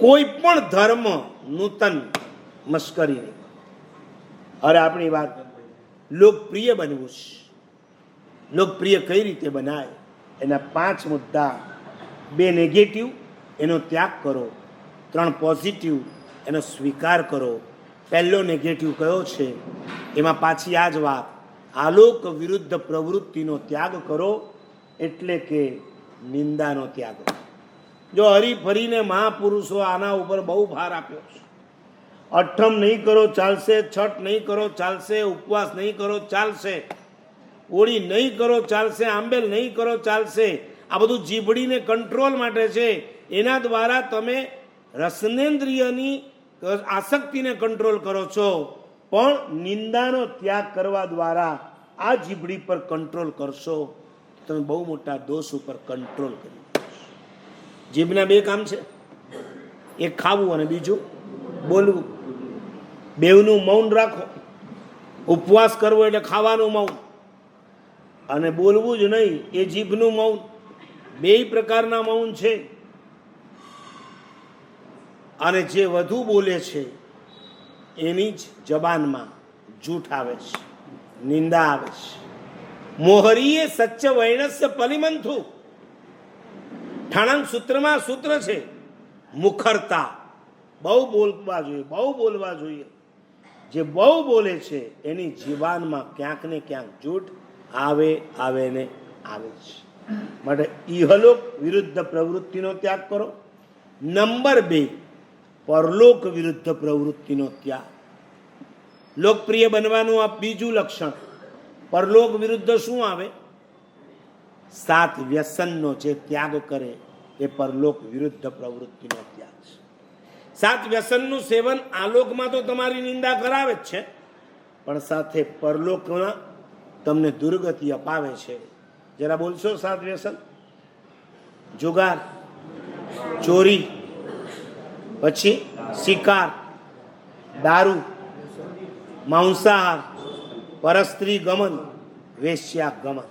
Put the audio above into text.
કોઈ પણ ધર્મ નૂતન મસ્કરી નહીં. અરે આપણી વાત લોકપ્રિય બનવું છે. લોકપ્રિય કઈ રીતે બનાય? એના પાંચ મુદ્દા. બે નેગેટિવ એનો ત્યાગ કરો. ત્રણ પોઝિટિવ એનો સ્વીકાર કરો. પહેલો નેગેટિવ કયો છે? એમાં પાછી આ જ વાત. આલોક વિરુદ્ધ પ્રવૃત્તિનો ત્યાગ કરો એટલે કે નિંદાનો ત્યાગ જો હરી ફરીને મહાપુરુષો આના ઉપર બહુ ભાર આપ્યો છે. અઠમ નહીં કરો, ચાલશે. છઠ નહીં કરો, ચાલશે. ઉપવાસ નહીં કરો, ચાલશે. ઓળી નહીં કરો, ચાલશે. આંબેલ નહીં કરો, ચાલશે. આ બધું જીભડીને કંટ્રોલ માટે છે. એના દ્વારા તમે રસનેન્દ્રિયની આસક્તિને કંટ્રોલ કરો છો. પણ નિંદાનો ત્યાગ કરવા દ્વારા આ જીભડી પર કંટ્રોલ કરશો. તમે બહુ મોટા દોષ ઉપર કંટ્રોલ કરી જીભના બે કામ છે. એક ખાવું અને બીજું બોલવું. બેવનું મૌન રાખો. ઉપવાસ કરવો એટલે ખાવાનું મૌન. અને બોલવું જ નહીં, એ જીભનું મૌન. બે પ્રકારના મૌન છે. અને જે વધુ બોલે છે, એની જ જબાનમાં જૂઠ આવે છે, નિંદા આવે છે. મોહરીએ સચ્ચ વૈણસ્ય પલિમંથુ. ઠાણાંક સૂત્રમાં સૂત્ર છે, મુખરતા. બહુ બોલવા જોઈએ, બહુ બોલવા જોઈએ. જે બહુ બોલે છે, એની જીવાનમાં ક્યાંક ને ક્યાંક જૂઠ આવે આવે ને આવે છે. માટે ઇહલોક વિરુદ્ધ પ્રવૃત્તિનો ત્યાગ કરો. નંબર બે, પરલોક વિરુદ્ધ પ્રવૃત્તિનો ત્યાગ. લોકપ્રિય બનવાનું આ બીજું લક્ષણ. પરલોક વિરુદ્ધ શું આવે? સાત વ્યસનનો જે ત્યાગ કરે એ પરલોક વિરુદ્ધ પ્રવૃત્તિનો ત્યાગ છે. સાત વ્યસનનું સેવન આલોકમાં તો તમારી નિંદા કરાવે જ છે. પણ સાથે પરલોકમાં તમને દુર્ગતિ અપાવે છે. જરા બોલશો સાત વ્યસન? જુગાર, ચોરી, પછી શિકાર, દારૂ, માંસાહાર, પરસ્ત્રી ગમન વેશ્યા ગમન